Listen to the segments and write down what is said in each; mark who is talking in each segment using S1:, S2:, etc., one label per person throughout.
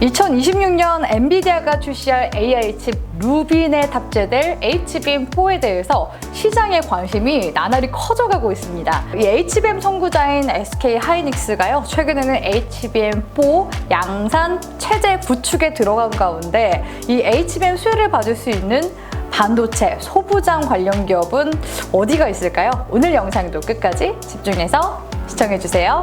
S1: 2026년 엔비디아가 출시할 AI 칩 루빈에 탑재될 HBM4에 대해서 시장의 관심이 나날이 커져가고 있습니다. 이 HBM 선구자인 SK 하이닉스가요, 최근에는 HBM4 양산 체제 구축에 들어간 가운데 이 HBM 수혜를 받을 수 있는 반도체, 소부장 관련 기업은 어디가 있을까요? 오늘 영상도 끝까지 집중해서 시청해주세요.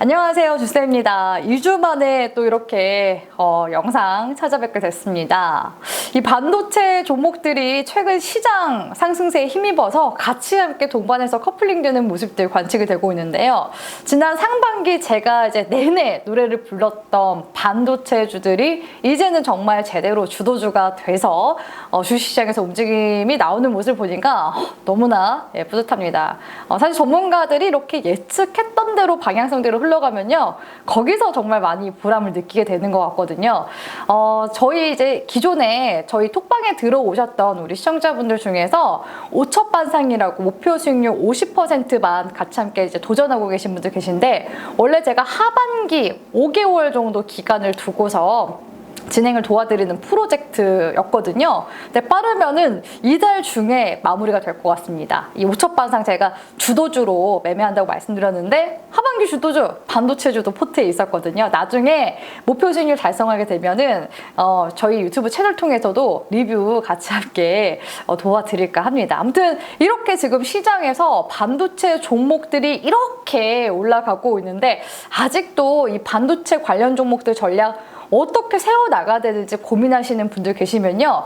S1: 안녕하세요 주쌤입니다. 2주 만에 또 이렇게 어, 영상 찾아뵙게 됐습니다. 이 반도체 종목들이 최근 시장 상승세에 힘입어서 같이 함께 동반해서 커플링되는 모습들 관측이 되고 있는데요. 지난 상반기 제가 이제 내내 노래를 불렀던 반도체 주들이 이제는 정말 제대로 주도주가 돼서 어, 주식시장에서 움직임이 나오는 모습을 보니까 너무나 예, 뿌듯합니다. 어, 사실 전문가들이 이렇게 예측했던 대로 방향성대로 흘러가면요. 거기서 정말 많이 보람을 느끼게 되는 것 같거든요. 어, 저희 이제 기존에 저희 톡방에 들어오셨던 우리 시청자분들 중에서 오첩반상이라고 목표 수익률 50%만 같이 함께 이제 도전하고 계신 분들 계신데 원래 제가 하반기 5개월 정도 기간을 두고서 진행을 도와드리는 프로젝트였거든요. 근데 빠르면은 이달 중에 마무리가 될 것 같습니다. 이 우첩반상 제가 주도주로 매매한다고 말씀드렸는데 하반기 주도주 반도체주도 포트에 있었거든요. 나중에 목표 수익률 달성하게 되면은 어, 저희 유튜브 채널 통해서도 리뷰 같이 함께 어, 도와드릴까 합니다. 아무튼 이렇게 지금 시장에서 반도체 종목들이 이렇게 올라가고 있는데 아직도 이 반도체 관련 종목들 전략 어떻게 세워나가야 되는지 고민하시는 분들 계시면요.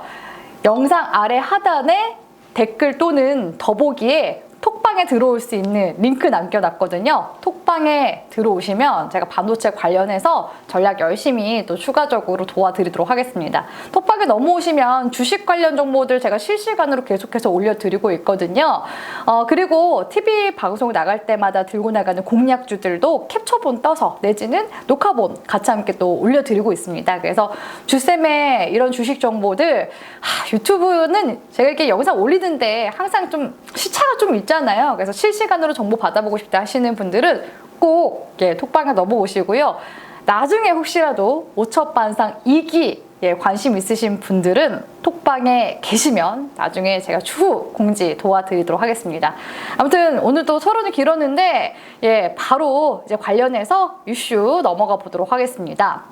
S1: 영상 아래 하단에 댓글 또는 더보기에 톡방에 들어올 수 있는 링크 남겨놨거든요. 톡방에 들어오시면 제가 반도체 관련해서 전략 열심히 또 추가적으로 도와드리도록 하겠습니다. 톡방에 넘어오시면 주식 관련 정보들 제가 실시간으로 계속해서 올려드리고 있거든요. 어, 그리고 TV 방송 나갈 때마다 들고 나가는 공략주들도 캡처본 떠서 내지는 녹화본 같이 함께 또 올려드리고 있습니다. 그래서 주쌤의 이런 주식 정보들 하, 유튜브는 제가 이렇게 영상 올리는데 항상 좀 시차가 좀 있 잖아요. 그래서 실시간으로 정보 받아보고 싶다 하시는 분들은 꼭 예, 톡방에 넘어오시고요. 나중에 혹시라도 오첩반상 2기 예, 관심 있으신 분들은 톡방에 계시면 나중에 제가 추후 공지 도와드리도록 하겠습니다. 아무튼 오늘도 토론이 길었는데 예, 바로 이제 관련해서 이슈 넘어가 보도록 하겠습니다.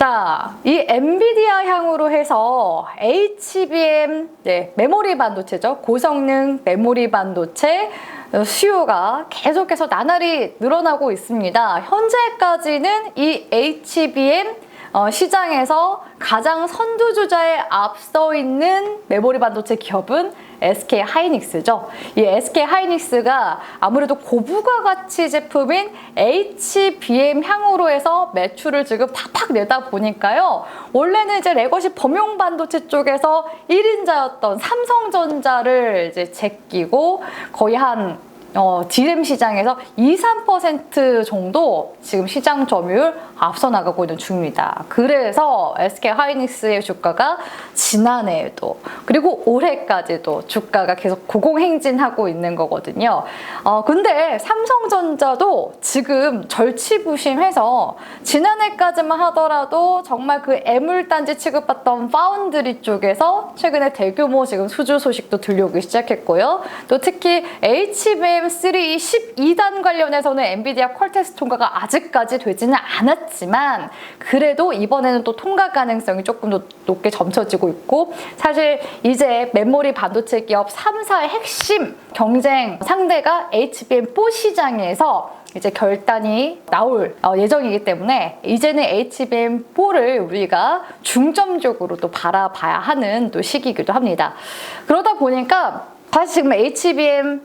S1: 자, 이 엔비디아 향으로 해서 HBM 네, 메모리 반도체죠. 고성능 메모리 반도체 수요가 계속해서 나날이 늘어나고 있습니다. 현재까지는 이 HBM 어, 시장에서 가장 선두주자에 앞서 있는 메모리 반도체 기업은 SK 하이닉스죠. 이 SK 하이닉스가 아무래도 고부가 가치 제품인 HBM 향으로 해서 매출을 지금 팍팍 내다 보니까요. 원래는 이제 레거시 범용 반도체 쪽에서 1인자였던 삼성전자를 이제 제끼고 거의 한 어, 디램 시장에서 2, 3% 정도 지금 시장 점유율 앞서 나가고 있는 중입니다. 그래서 SK 하이닉스의 주가가 지난해에도 그리고 올해까지도 주가가 계속 고공행진하고 있는 거거든요. 어, 근데 삼성전자도 지금 절치부심해서 지난해까지만 하더라도 정말 그 애물단지 취급받던 파운드리 쪽에서 최근에 대규모 지금 수주 소식도 들려오기 시작했고요. 또 특히 HBM HBM3 12단 관련해서는 엔비디아 퀄테스트 통과가 아직까지 되지는 않았지만 그래도 이번에는 또 통과 가능성이 조금 더 높게 점쳐지고 있고 사실 이제 메모리 반도체 기업 3사의 핵심 경쟁 상대가 HBM4 시장에서 이제 결단이 나올 어, 예정이기 때문에 이제는 HBM4를 우리가 중점적으로 또 바라봐야 하는 또 시기이기도 합니다. 그러다 보니까 사실 지금 HBM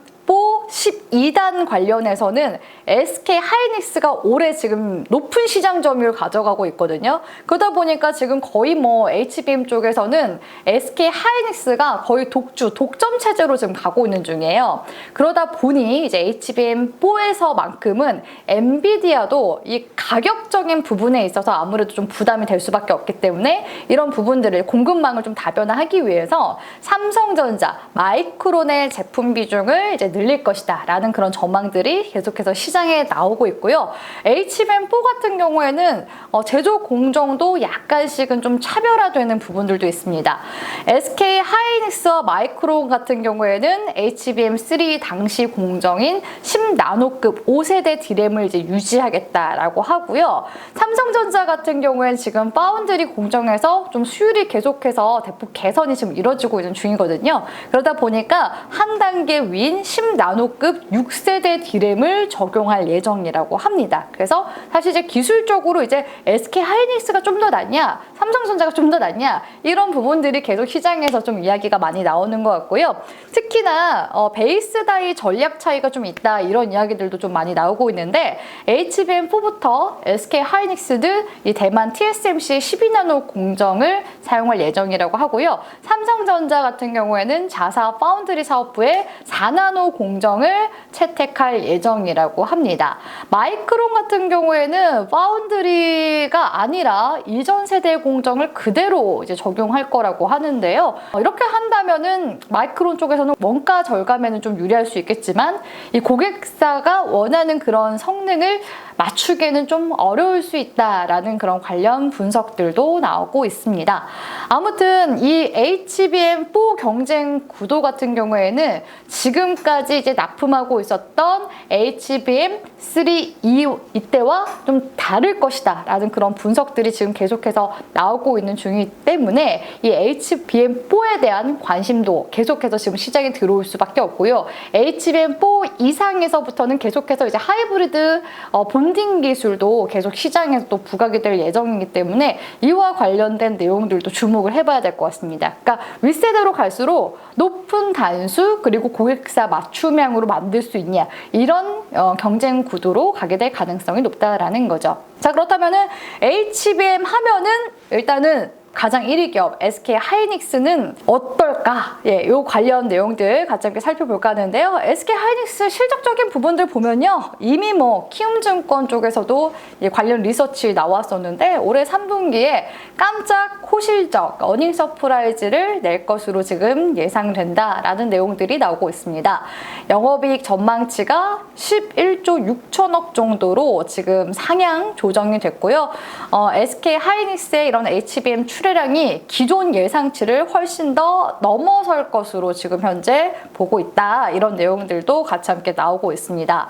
S1: 12단 관련해서는 SK 하이닉스가 올해 지금 높은 시장 점유율 가져가고 있거든요. 그러다 보니까 지금 거의 뭐 HBM 쪽에서는 SK 하이닉스가 거의 독주, 독점 체제로 지금 가고 있는 중이에요. 그러다 보니 이제 HBM4에서만큼은 엔비디아도 이 가격적인 부분에 있어서 아무래도 좀 부담이 될 수밖에 없기 때문에 이런 부분들을 공급망을 좀 다변화하기 위해서 삼성전자, 마이크론의 제품 비중을 이제 늘릴 것이다 라는 그런 전망들이 계속해서 시장 시장에 나오고 있고요. HBM4 같은 경우에는 어, 제조 공정도 약간씩은 좀 차별화되는 부분들도 있습니다. SK 하이닉스와 마이크론 같은 경우에는 HBM3 당시 공정인 10나노급 5세대 디램을 이제 유지하겠다라고 하고요. 삼성전자 같은 경우에는 지금 파운드리 공정에서 좀 수율이 계속해서 대폭 개선이 지금 이루어지고 있는 중이거든요. 그러다 보니까 한 단계 위인 10나노급 6세대 디램을 적용 할 예정이라고 합니다. 그래서 사실 이제 기술적으로 이제 SK 하이닉스가 좀 더 낫냐, 삼성전자가 좀 더 낫냐 이런 부분들이 계속 시장에서 좀 이야기가 많이 나오는 것 같고요. 특히나 어, 베이스 다이 전략 차이가 좀 있다 이런 이야기들도 좀 많이 나오고 있는데 HBM4부터 SK 하이닉스는 이 대만 TSMC 12나노 공정을 사용할 예정이라고 하고요. 삼성전자 같은 경우에는 자사 파운드리 사업부에 4나노 공정을 채택할 예정이라고 합니다. 합니다. 마이크론 같은 경우에는 파운드리가 아니라 이전 세대의 공정을 그대로 이제 적용할 거라고 하는데요. 이렇게 한다면은 마이크론 쪽에서는 원가 절감에는 좀 유리할 수 있겠지만 이 고객사가 원하는 그런 성능을 맞추기에는 좀 어려울 수 있다라는 그런 관련 분석들도 나오고 있습니다. 아무튼 이 HBM4 경쟁 구도 같은 경우에는 지금까지 이제 납품하고 있었던 HBM BM3 이때와 좀 다를 것이다 라는 그런 분석들이 지금 계속해서 나오고 있는 중이기 때문에 이 HBM4에 대한 관심도 계속해서 지금 시장에 들어올 수밖에 없고요. HBM4 이상에서부터는 계속해서 이제 하이브리드 어, 본딩 기술도 계속 시장에서 또 부각이 될 예정이기 때문에 이와 관련된 내용들도 주목을 해봐야 될 것 같습니다. 그러니까 윗세대로 갈수록 높은 단수 그리고 고객사 맞춤형으로 만들 수 있냐 이런 어, 경쟁 구도로 가게 될 가능성이 높다라는 거죠. 자 그렇다면은 HBM 하면은 일단은 가장 1위 기업 SK 하이닉스는 어떨까? 예, 요 관련 내용들 같이 함께 살펴볼까 하는데요. SK 하이닉스 실적적인 부분들 보면요. 이미 뭐 키움증권 쪽에서도 예, 관련 리서치 나왔었는데 올해 3분기에 깜짝 호실적 어닝 서프라이즈를 낼 것으로 지금 예상된다라는 내용들이 나오고 있습니다. 영업이익 전망치가 11조 6천억 정도로 지금 상향 조정이 됐고요. 어, SK 하이닉스의 이런 HBM 출 하량이 기존 예상치를 훨씬 더 넘어설 것으로 지금 현재 보고 있다. 이런 내용들도 같이 함께 나오고 있습니다.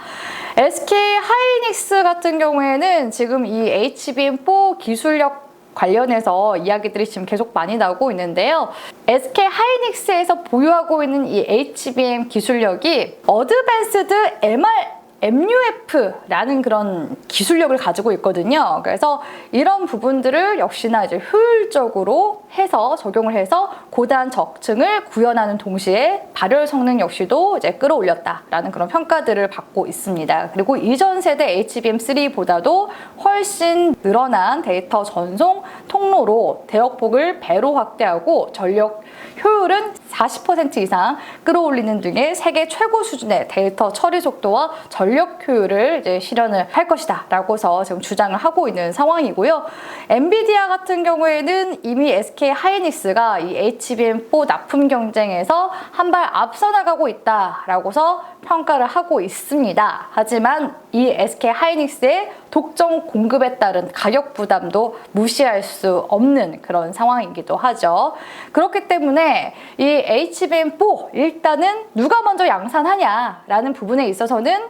S1: SK 하이닉스 같은 경우에는 지금 이 HBM4 기술력 관련해서 이야기들이 지금 계속 많이 나오고 있는데요. SK 하이닉스에서 보유하고 있는 이 HBM 기술력이 어드밴스드 MR MUF라는 그런 기술력을 가지고 있거든요. 그래서 이런 부분들을 역시나 이제 효율적으로 해서 적용을 해서 고단 적층을 구현하는 동시에 발열 성능 역시도 이제 끌어올렸다라는 그런 평가들을 받고 있습니다. 그리고 이전 세대 HBM3보다도 훨씬 늘어난 데이터 전송 통로로 대역폭을 배로 확대하고 전력 효율은 40% 이상 끌어올리는 등의 세계 최고 수준의 데이터 처리 속도와 전력 효율을 이제 실현을 할 것이다라고서 지금 주장을 하고 있는 상황이고요. 엔비디아 같은 경우에는 이미 SK 하이닉스가 이 HBM4 납품 경쟁에서 한 발 앞서 나가고 있다라고서 평가를 하고 있습니다. 하지만 이 SK 하이닉스의 독점 공급에 따른 가격 부담도 무시할 수 없는 그런 상황이기도 하죠. 그렇기 때문에 이 HBM4 일단은 누가 먼저 양산하냐라는 부분에 있어서는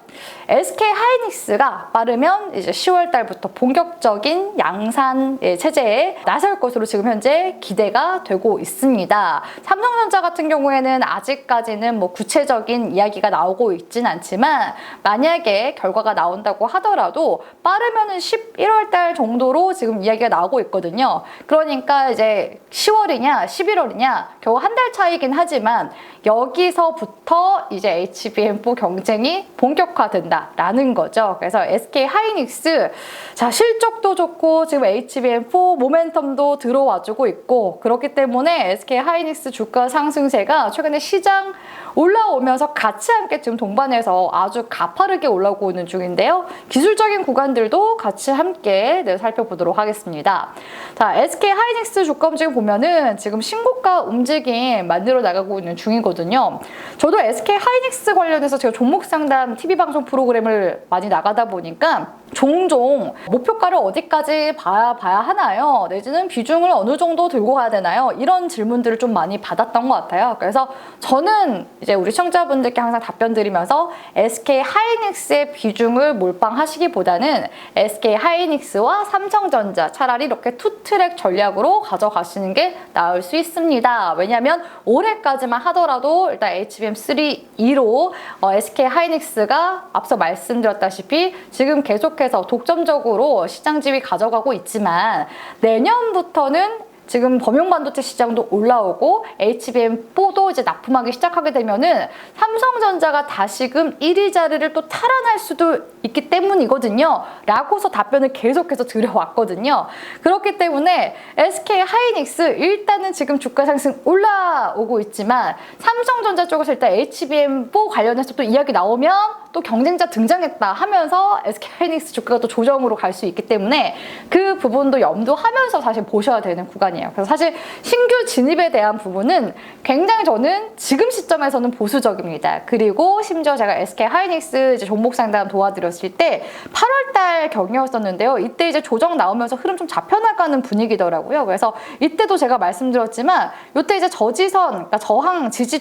S1: SK 하이닉스가 빠르면 이제 10월 달부터 본격적인 양산 예, 체제에 나설 것으로 지금 현재 기대가 되고 있습니다. 삼성전자 같은 경우에는 아직까지는 뭐 구체적인 이야기가 나오고 있진 않지만 만약에 결과가 나온다고 하더라도 빠르면은 11월 달 정도로 지금 이야기가 나오고 있거든요. 그러니까 이제 10월이냐 11월이냐 겨우 한 달 차이긴 하지만 여기서부터 이제 HBM4 경쟁이 본격화 된다라는 거죠. 그래서 SK 하이닉스 자 실적도 좋고 지금 HBM4 모멘텀도 들어와주고 있고 그렇기 때문에 SK 하이닉스 주가 상승세가 최근에 시장 올라오면서 같이 함께 지금 동반해서 아주 가파르게 올라오고 있는 중이 내용인데요. 기술적인 구간들도 같이 함께 네, 살펴보도록 하겠습니다. 자, SK 하이닉스 주가 움직임 보면은 지금 신고가 움직임 만들어 나가고 있는 중이거든요. 저도 SK 하이닉스 관련해서 제가 종목 상담 TV 방송 프로그램을 많이 나가다 보니까 종종 목표가를 어디까지 봐야 봐야 하나요? 내지는 비중을 어느 정도 들고 가야 되나요? 이런 질문들을 좀 많이 받았던 것 같아요. 그래서 저는 이제 우리 시청자분들께 항상 답변 드리면서 SK 하이닉스의 비중을 몰빵하시기보다는 SK 하이닉스와 삼성전자 차라리 이렇게 투트랙 전략으로 가져가시는 게 나을 수 있습니다. 왜냐하면 올해까지만 하더라도 일단 HBM3 2로 어, SK 하이닉스가 앞서 말씀드렸다시피 지금 계속 해서 독점적으로 시장 지위 가져가고 있지만 내년부터는 지금 범용 반도체 시장도 올라오고 HBM4도 이제 납품하기 시작하게 되면은 삼성전자가 다시금 1위 자리를 또 탈환할 수도 있기 때문이거든요. 라고서 답변을 계속해서 드려왔거든요. 그렇기 때문에 SK 하이닉스 일단은 지금 주가 상승 올라오고 있지만 삼성전자 쪽에서 일단 HBM4 관련해서 또 이야기 나오면 또 경쟁자 등장했다 하면서 SK 하이닉스 주가가 또 조정으로 갈 수 있기 때문에 그 부분도 염두하면서 사실 보셔야 되는 구간이에요. 그래서 사실 신규 진입에 대한 부분은 굉장히 저는 지금 시점에서는 보수적입니다. 그리고 심지어 제가 SK 하이닉스 이제 종목 상담 도와드렸을 때 8월달 경이었었는데요. 이때 이제 조정 나오면서 흐름 좀 잡혀나가는 분위기더라고요. 그래서 이때도 제가 말씀드렸지만 이때 이제 저지선, 그러니까 저항 지지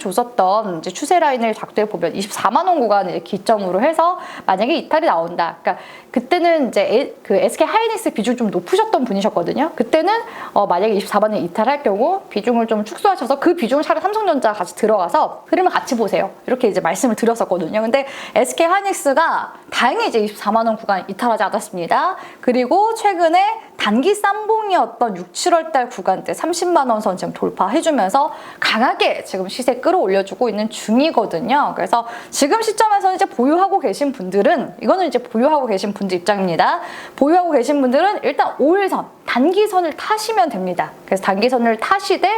S1: 이제 추세 라인을 작도해 보면 24만 원 구간을 이제 기점으로 해서 만약에 이탈이 나온다. 그러니까 그때는 이제 에- 그 SK 하이닉스 비중 좀 높으셨던 분이셨거든요. 그때는 어 만약에 24만원 이탈할 경우 비중을 좀 축소하셔서 그 비중을 차라리 삼성전자 같이 들어가서 흐름을 같이 보세요. 이렇게 이제 말씀을 드렸었거든요. 근데 SK 하이닉스가 다행히 이제 24만 원 구간 이탈하지 않았습니다. 그리고 최근에 단기 쌈봉이었던 6, 7월 달 구간대 30만 원선 지금 돌파해주면서 강하게 지금 시세 끌어올려주고 있는 중이거든요. 그래서 지금 시점에서는 이제 보유하고 계신 분들은 이거는 이제 보유하고 계신 분들 입장입니다. 보유하고 계신 분들은 일단 5일선 단기선을 타시면 됩니다. 그래서 단기선을 타시되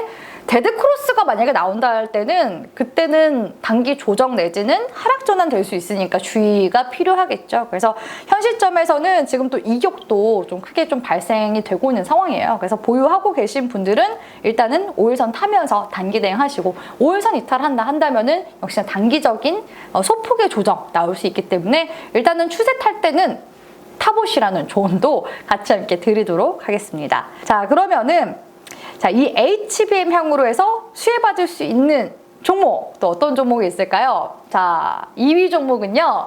S1: 데드 크로스가 만약에 나온다 할 때는 그때는 단기 조정 내지는 하락 전환 될 수 있으니까 주의가 필요하겠죠. 그래서 현 시점에서는 지금 또 이격도 좀 크게 좀 발생이 되고 있는 상황이에요. 그래서 보유하고 계신 분들은 일단은 5일선 타면서 단기 대응하시고 5일선 이탈한다 한다면은 역시나 단기적인 어, 소폭의 조정 나올 수 있기 때문에 일단은 추세 탈 때는 타보시라는 조언도 같이 함께 드리도록 하겠습니다. 자, 그러면은 자, 이 HBM 향으로 해서 수혜받을 수 있는 종목 또 어떤 종목이 있을까요? 자, 2위 종목은요.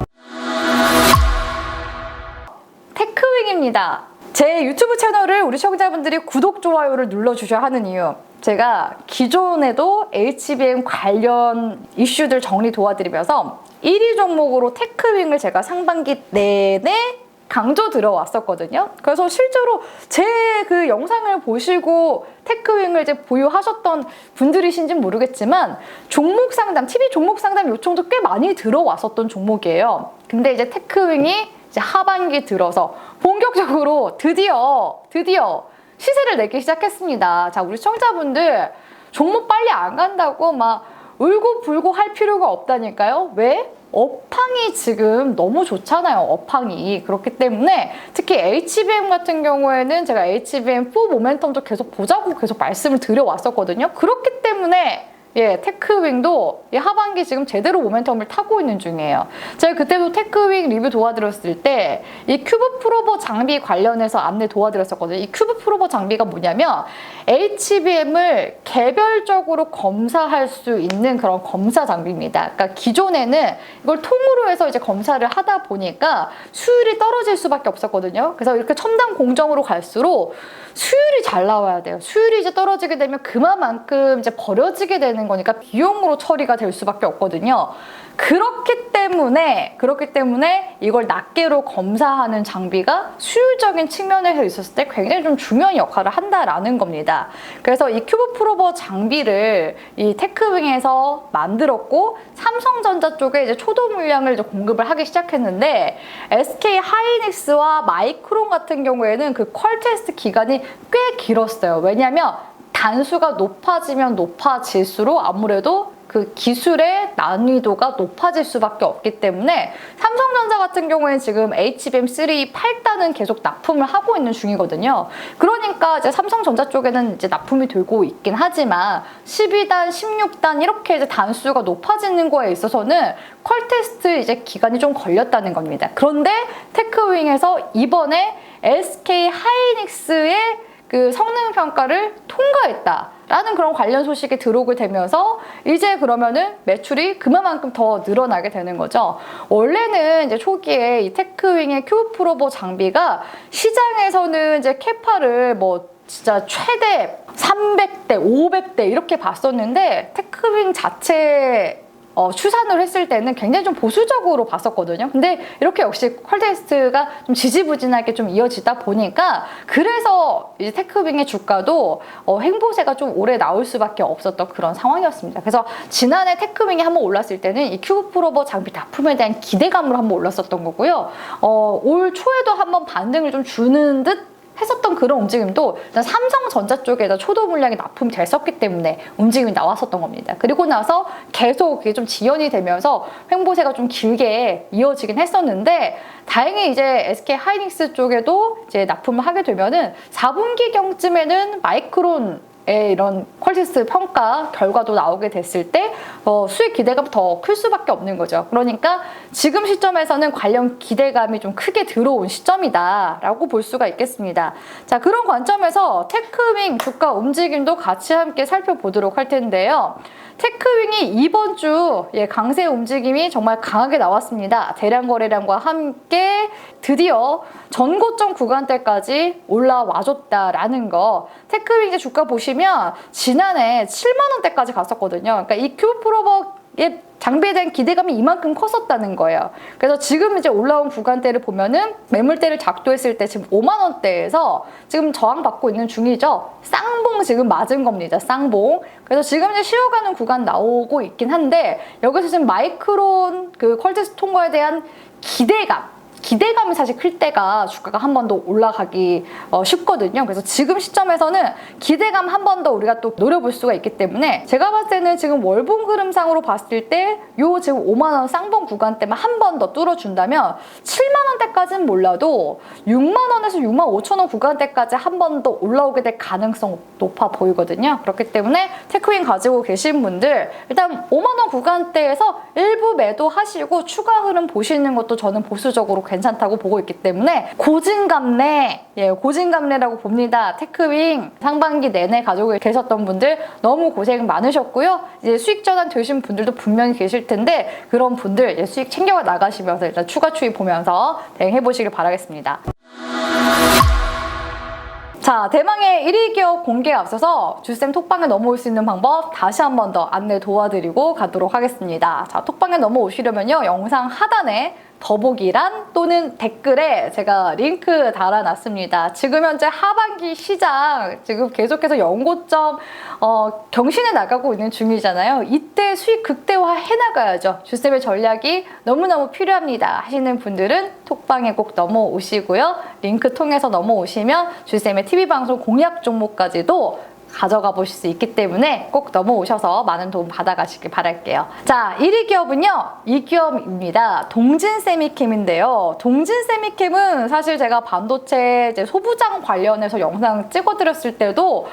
S1: 테크윙입니다. 제 유튜브 채널을 우리 시청자분들이 구독, 좋아요를 눌러주셔야 하는 이유. 제가 기존에도 HBM 관련 이슈들 정리 도와드리면서 1위 종목으로 테크윙을 제가 상반기 내내 강조 들어왔었거든요. 그래서 실제로 제 그 영상을 보시고 테크윙을 이제 보유하셨던 분들이신지는 모르겠지만 종목 상담, TV 종목 상담 요청도 꽤 많이 들어왔었던 종목이에요. 근데 이제 테크윙이 이제 하반기 들어서 본격적으로 드디어 드디어 시세를 내기 시작했습니다. 자, 우리 시청자분들 종목 빨리 안 간다고 막 울고 불고 할 필요가 없다니까요. 왜? 업황이 지금 너무 좋잖아요. 업황이. 그렇기 때문에 특히 HBM 같은 경우에는 제가 HBM4 모멘텀도 계속 보자고 계속 말씀을 드려왔었거든요. 그렇기 때문에 예, 테크윙도 이 하반기 지금 제대로 모멘텀을 타고 있는 중이에요. 제가 그때도 테크윙 리뷰 도와드렸을 때 이 큐브 프로버 장비 관련해서 안내 도와드렸었거든요. 이 큐브 프로버 장비가 뭐냐면 HBM을 개별적으로 검사할 수 있는 그런 검사 장비입니다. 그러니까 기존에는 이걸 통으로 해서 이제 검사를 하다 보니까 수율이 떨어질 수밖에 없었거든요. 그래서 이렇게 첨단 공정으로 갈수록 수율이 잘 나와야 돼요. 수율이 이제 떨어지게 되면 그만큼 이제 버려지게 되는 거니까 비용으로 처리가 될 수밖에 없거든요. 그렇기 때문에 그렇기 때문에 이걸 낱개로 검사하는 장비가 수율적인 측면에서 있었을 때 굉장히 좀 중요한 역할을 한다라는 겁니다. 그래서 이 큐브 프로버 장비를 이 테크윙에서 만들었고 삼성전자 쪽에 이제 초도 물량을 이제 공급을 하기 시작했는데 SK 하이닉스와 마이크론 같은 경우에는 그 퀄 테스트 기간이 꽤 길었어요. 왜냐하면 단수가 높아지면 높아질수록 아무래도 그 기술의 난이도가 높아질 수밖에 없기 때문에 삼성전자 같은 경우에는 지금 HBM3 8단은 계속 납품을 하고 있는 중이거든요. 그러니까 이제 삼성전자 쪽에는 이제 납품이 되고 있긴 하지만 12단, 16단 이렇게 이제 단수가 높아지는 거에 있어서는 컬 테스트 이제 기간이 좀 걸렸다는 겁니다. 그런데 테크윙에서 이번에 SK 하이닉스의 그 성능 평가를 통과했다 라는 그런 관련 소식이 들어오게 되면서 이제 그러면은 매출이 그만큼 더 늘어나게 되는 거죠. 원래는 이제 초기에 이 테크윙의 큐브 프로보 장비가 시장에서는 이제 캐파를 뭐 진짜 최대 300대, 500대 이렇게 봤었는데 테크윙 자체 어, 추산을 했을 때는 굉장히 좀 보수적으로 봤었거든요. 근데 이렇게 역시 퀄테스트가 좀 지지부진하게 좀 이어지다 보니까 그래서 이제 테크빙의 주가도 어, 행보세가 좀 오래 나올 수밖에 없었던 그런 상황이었습니다. 그래서 지난해 테크빙이 한번 올랐을 때는 이 큐브 프로버 장비 납품에 대한 기대감으로 한번 올랐었던 거고요. 어, 올 초에도 한번 반등을 좀 주는 듯 했었던 그런 움직임도 삼성전자 쪽에다 초도 물량이 납품됐었기 때문에 움직임이 나왔었던 겁니다. 그리고 나서 계속 그게 좀 지연이 되면서 횡보세가 좀 길게 이어지긴 했었는데 다행히 이제 SK 하이닉스 쪽에도 이제 납품을 하게 되면은 4분기 경쯤에는 마이크론 의 이런 퀄리티스 평가 결과도 나오게 됐을 때 어, 수익 기대감이 더클 수밖에 없는 거죠. 그러니까 지금 시점에서는 관련 기대감이 좀 크게 들어온 시점이다라고 볼 수가 있겠습니다. 자 그런 관점에서 테크윙 주가 움직임도 같이 함께 살펴보도록 할 텐데요. 테크윙이 이번 주 예, 강세 움직임이 정말 강하게 나왔습니다. 대량 거래량과 함께 드디어 전고점 구간대까지 올라와줬다라는 거. 테크윙의 주가 보시면 지난해 7만 원대까지 갔었거든요. 그러니까 이 큐프로버의 장비에 대한 기대감이 이만큼 컸었다는 거예요. 그래서 지금 이제 올라온 구간대를 보면은 매물대를 작도했을 때 지금 5만 원대에서 지금 저항받고 있는 중이죠. 쌍봉 지금 맞은 겁니다. 쌍봉. 그래서 지금 이제 쉬어가는 구간 나오고 있긴 한데 여기서 지금 마이크론 그 퀄테스 통과에 대한 기대감 기대감이 사실 클 때가 주가가 한 번 더 올라가기 어, 쉽거든요. 그래서 지금 시점에서는 기대감 한 번 더 우리가 또 노려볼 수가 있기 때문에 제가 봤을 때는 지금 월봉 흐름상으로 봤을 때 요 지금 5만 원 쌍봉 구간대만 한 번 더 뚫어준다면 7만 원대까지는 몰라도 6만 원에서 6만 5천 원 구간대까지 한 번 더 올라오게 될 가능성 높아 보이거든요. 그렇기 때문에 테크윈 가지고 계신 분들 일단 5만 원 구간대에서 일부 매도하시고 추가 흐름 보시는 것도 저는 보수적으로 괜찮다고 보고 있기 때문에 고진감래, 예, 고진감래라고 봅니다. 테크윙 상반기 내내 가지고 계셨던 분들 너무 고생 많으셨고요. 이제 수익 전환 되신 분들도 분명히 계실 텐데 그런 분들 예, 수익 챙겨 나가시면서 일단 추가 추이 보면서 대응해 보시길 바라겠습니다. 자, 대망의 1위 기업 공개에 앞서서 주쌤 톡방에 넘어올 수 있는 방법 다시 한 번 더 안내 도와드리고 가도록 하겠습니다. 자, 톡방에 넘어오시려면요. 영상 하단에 더보기란 또는 댓글에 제가 링크 달아놨습니다. 지금 현재 하반기 시장 지금 계속해서 연고점 어, 경신해 나가고 있는 중이잖아요. 이때 수익 극대화 해나가야죠. 주쌤의 전략이 너무너무 필요합니다. 하시는 분들은 톡방에 꼭 넘어오시고요. 링크 통해서 넘어오시면 주쌤의 TV방송 공약 종목까지도 가져가 보실 수 있기 때문에 꼭 넘어오셔서 많은 도움 받아가시길 바랄게요. 자, 1위 기업은요, 이 기업입니다. 동진 세미캠인데요. 동진 세미캠은 사실 제가 반도체 소부장 관련해서 영상 찍어드렸을 때도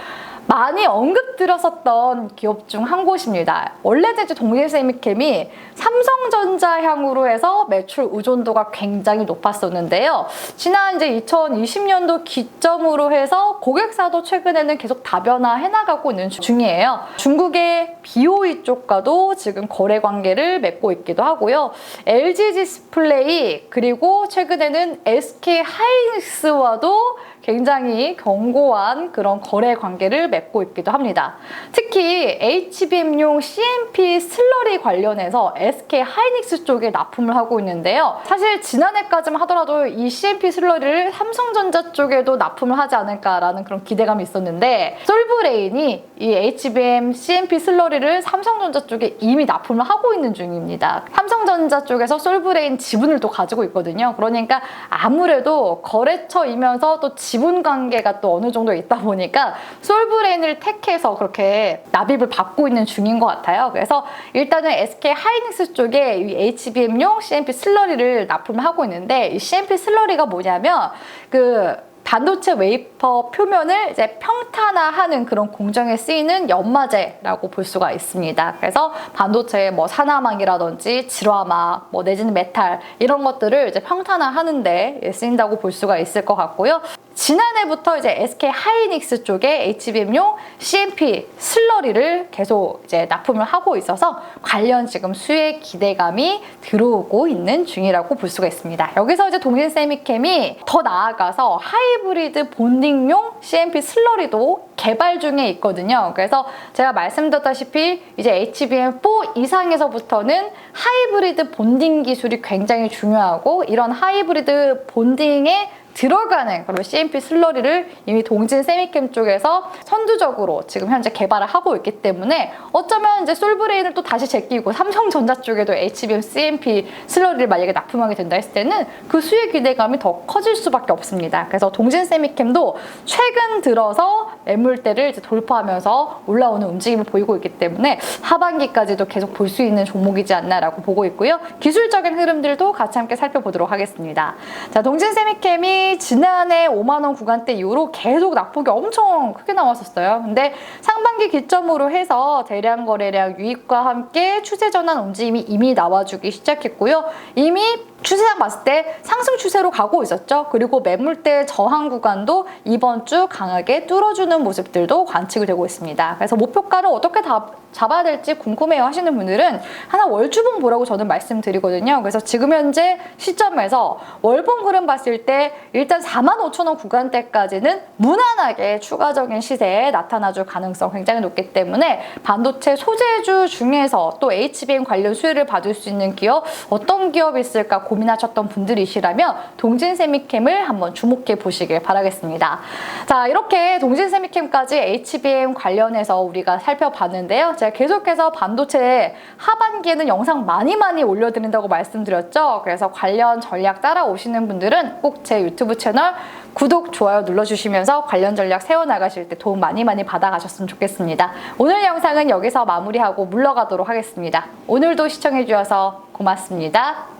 S1: 많이 언급드렸었던 기업 중 한 곳입니다. 원래 이제 동일세미캠이 삼성전자 향으로 해서 매출 의존도가 굉장히 높았었는데요. 지난 이제 2020년도 기점으로 해서 고객사도 최근에는 계속 다변화해 나가고 있는 중이에요. 중국의 BOE 쪽과도 지금 거래 관계를 맺고 있기도 하고요. LG 디스플레이 그리고 최근에는 SK 하이닉스와도 굉장히 견고한 그런 거래 관계를 맺고 있기도 합니다. 특히 HBM용 CMP 슬러리 관련해서 SK 하이닉스 쪽에 납품을 하고 있는데요. 사실 지난해까지만 하더라도 이 CMP 슬러리를 삼성전자 쪽에도 납품을 하지 않을까라는 그런 기대감이 있었는데 솔브레인이 이 HBM CMP 슬러리를 삼성전자 쪽에 이미 납품을 하고 있는 중입니다. 삼성전자 쪽에서 솔브레인 지분을 또 가지고 있거든요. 그러니까 아무래도 거래처이면서 또 지분 관계가 또 어느 정도 있다 보니까 솔브레인을 택해서 그렇게 납입을 받고 있는 중인 것 같아요. 그래서 일단은 SK 하이닉스 쪽에 이 HBM용 CMP 슬러리를 납품을 하고 있는데 이 CMP 슬러리가 뭐냐면 그 반도체 웨이퍼 표면을 이제 평탄화하는 그런 공정에 쓰이는 연마제라고 볼 수가 있습니다. 그래서 반도체의 뭐 산화막이라든지 질화막, 뭐 내지는 메탈 이런 것들을 이제 평탄화하는데 쓰인다고 볼 수가 있을 것 같고요. 지난해부터 이제 SK 하이닉스 쪽에 HBM용 CMP 슬러리를 계속 이제 납품을 하고 있어서 관련 지금 수혜 기대감이 들어오고 있는 중이라고 볼 수가 있습니다. 여기서 이제 동진 세미캠이 더 나아가서 하이브리드 본딩용 CMP 슬러리도 개발 중에 있거든요. 그래서 제가 말씀드렸다시피 이제 HBM4 이상에서부터는 하이브리드 본딩 기술이 굉장히 중요하고 이런 하이브리드 본딩에 들어가는 그런 CMP 슬러리를 이미 동진 세미캠 쪽에서 선두적으로 지금 현재 개발을 하고 있기 때문에 어쩌면 이제 솔브레인을 또 다시 제끼고 삼성전자 쪽에도 HBM CMP 슬러리를 만약에 납품하게 된다 했을 때는 그 수혜 기대감이 더 커질 수밖에 없습니다. 그래서 동진 세미캠도 최근 들어서 매물대를 이제 돌파하면서 올라오는 움직임을 보이고 있기 때문에 하반기까지도 계속 볼 수 있는 종목이지 않나라고 보고 있고요. 기술적인 흐름들도 같이 함께 살펴보도록 하겠습니다. 자, 동진 세미캠이 지난해 5만 원 구간대 이후로 계속 낙폭이 엄청 크게 나왔었어요. 근데 상반기 기점으로 해서 대량 거래량 유입과 함께 추세 전환 움직임이 이미 나와주기 시작했고요. 이미 추세상 봤을 때 상승 추세로 가고 있었죠. 그리고 매물대 저항 구간도 이번 주 강하게 뚫어주는 모습들도 관측이 되고 있습니다. 그래서 목표가를 어떻게 다 잡아야 될지 궁금해요 하시는 분들은 하나 월주봉 보라고 저는 말씀드리거든요. 그래서 지금 현재 시점에서 월봉 흐름 봤을 때 일단 4만 5천 원 구간대까지는 무난하게 추가적인 시세에 나타나줄 가능성 굉장히 높기 때문에 반도체 소재주 중에서 또 HBM 관련 수혜를 받을 수 있는 기업 어떤 기업이 있을까 고민하셨던 분들이시라면 동진 세미캠을 한번 주목해 보시길 바라겠습니다. 자 이렇게 동진 세미캠까지 HBM 관련해서 우리가 살펴봤는데요. 제가 계속해서 반도체 하반기에는 영상 많이 많이 올려드린다고 말씀드렸죠. 그래서 관련 전략 따라오시는 분들은 꼭 제 유튜브 채널 구독, 좋아요 눌러주시면서 관련 전략 세워나가실 때 도움 많이 많이 받아가셨으면 좋겠습니다. 오늘 영상은 여기서 마무리하고 물러가도록 하겠습니다. 오늘도 시청해주셔서 고맙습니다.